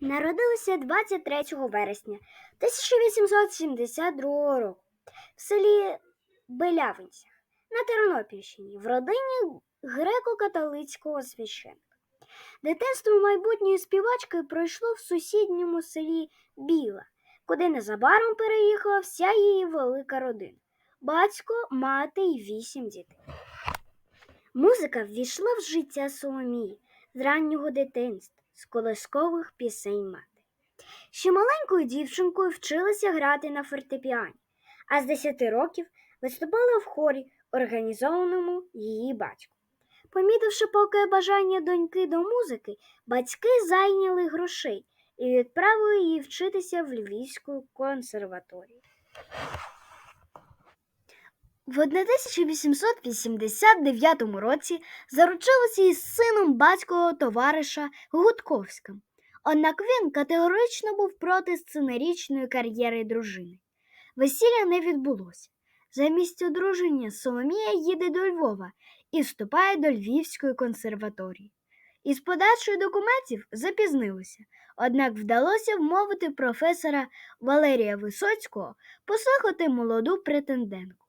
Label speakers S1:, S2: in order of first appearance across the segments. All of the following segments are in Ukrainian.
S1: народився 23 вересня 1872 року в селі Белявинцях на Тернопільщині в родині греко-католицького священника. Дитинство майбутньої співачки пройшло в сусідньому селі Біла, куди незабаром переїхала вся її велика родина батько, мати і вісім дітей. Музика ввійшла в життя Соломії з раннього дитинства, з колискових пісень мати. Ще маленькою дівчинкою вчилася грати на фортепіані, а з 10 років виступала в хорі, організованому її батьком. Помітивши поки бажання доньки до музики, батьки зайняли грошей і відправили її вчитися в Львівську консерваторію. В 1889 році заручилася із сином батькового товариша Гудковським. Однак він категорично був проти сценарічної кар'єри дружини. Весілля не відбулося. Замість одруження Соломія їде до Львова і вступає до Львівської консерваторії. Із подачою документів запізнилося, однак вдалося вмовити професора Валерія Висоцького послухати молоду претендентку.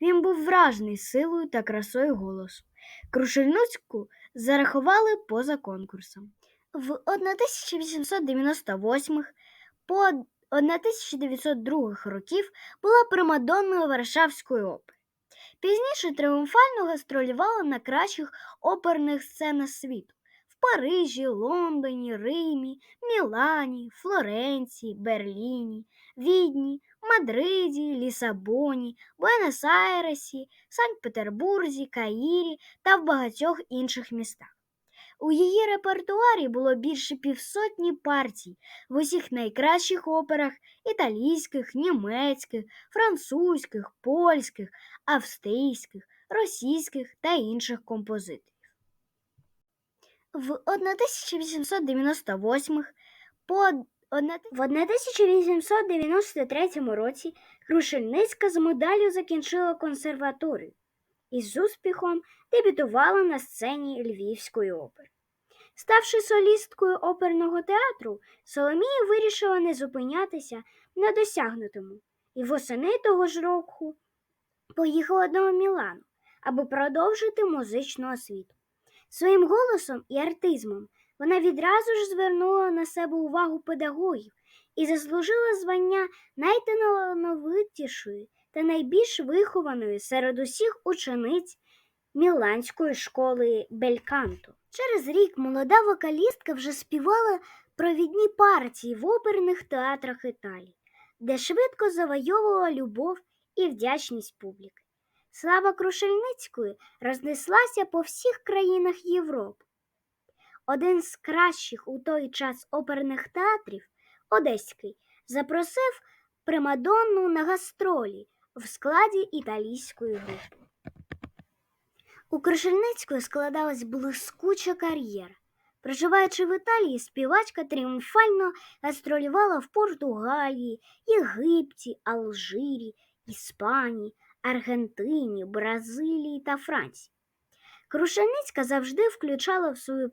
S1: Він був вражений силою та красою голосу. Крушельницьку зарахували поза конкурсом. В 1898 по 1902 років була примадонною Варшавської опери. Пізніше тріумфально гастролювала на кращих оперних сценах світу в Парижі, Лондоні, Римі, Мілані, Флоренції, Берліні, Відні, Мадриді, Лісабоні, Буенос-Айресі, Санкт-Петербурзі, Каїрі та в багатьох інших містах. У її репертуарі було більше півсотні партій в усіх найкращих операх італійських, німецьких, французьких, польських, австрійських, російських та інших композиторів. В 1898 по в 1893 році Крушельницька з медаллю закінчила консерваторію і з успіхом дебютувала на сцені Львівської опери. Ставши солісткою оперного театру, Соломія вирішила не зупинятися на досягнутому і восени того ж року поїхала до Мілану, аби продовжити музичну освіту. Своїм голосом і артизмом вона відразу ж звернула на себе увагу педагогів і заслужила звання найталановитішої та найбільш вихованої серед усіх учениць Міланської школи Бельканто. Через рік молода вокалістка вже співала провідні партії в оперних театрах Італії, де швидко завойовувала любов і вдячність публіки. Слава Крушельницької рознеслася по всіх країнах Європи. Один з кращих у той час оперних театрів, Одеський, запросив Примадонну на гастролі в складі італійської групи. У Крушельницької складалась блискуча кар'єра. Проживаючи в Італії, співачка тріумфально гастролювала в Португалії, Єгипті, Алжирі, Іспанії, Аргентині, Бразилії та Франції. Крушельницька завжди включала в свої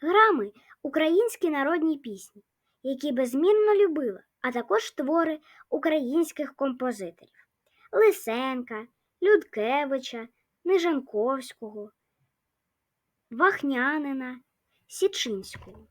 S1: програми українські народні пісні, які безмірно любила, а також твори українських композиторів Лисенка, Людкевича, Нижанковського, Вахнянина, Січинського.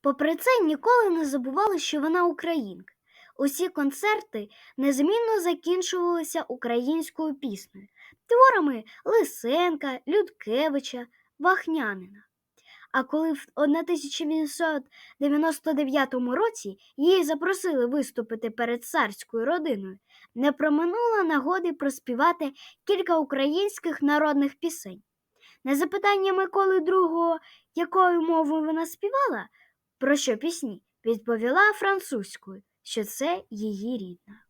S1: Попри це, ніколи не забували, що вона українка. Усі концерти незмінно закінчувалися українською піснею, творами Лисенка, Людкевича, Вахнянина. А коли в 1899 році її запросили виступити перед царською родиною, не проминула нагоди проспівати кілька українських народних пісень. На запитання Миколи II, якою мовою вона співала, про що пісні, відповіла французькою, що це її рідна.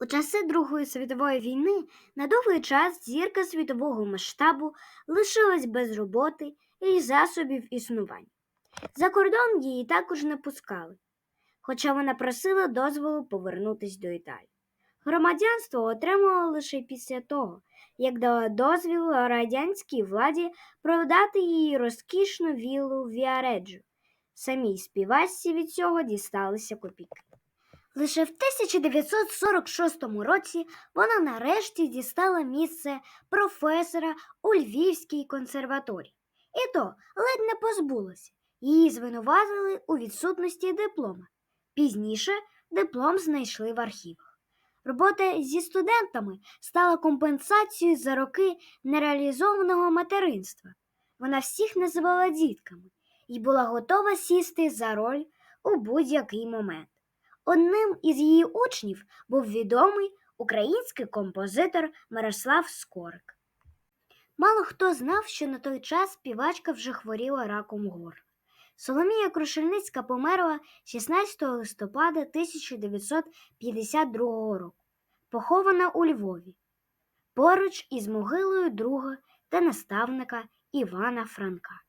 S1: У часи Другої світової війни на довгий час зірка світового масштабу лишилась без роботи і засобів існування. За кордон її також не пускали, хоча вона просила дозволу повернутися до Італії. Громадянство отримала лише після того, як дала дозвіл радянській владі продати її розкішну віллу в Віареджо. Самій співачці від цього дісталися копійки. Лише в 1946 році вона нарешті дістала місце професора у Львівській консерваторії. І то ледь не позбулася. Її звинуватили у відсутності диплома. Пізніше диплом знайшли в архівах. Робота зі студентами стала компенсацією за роки нереалізованого материнства. Вона всіх називала дітками і була готова сісти за роль у будь-який момент. Одним із її учнів був відомий український композитор Мирослав Скорик. Мало хто знав, що на той час співачка вже хворіла раком горла. Соломія Крушельницька померла 16 листопада 1952 року, похована у Львові, поруч із могилою друга та наставника Івана Франка.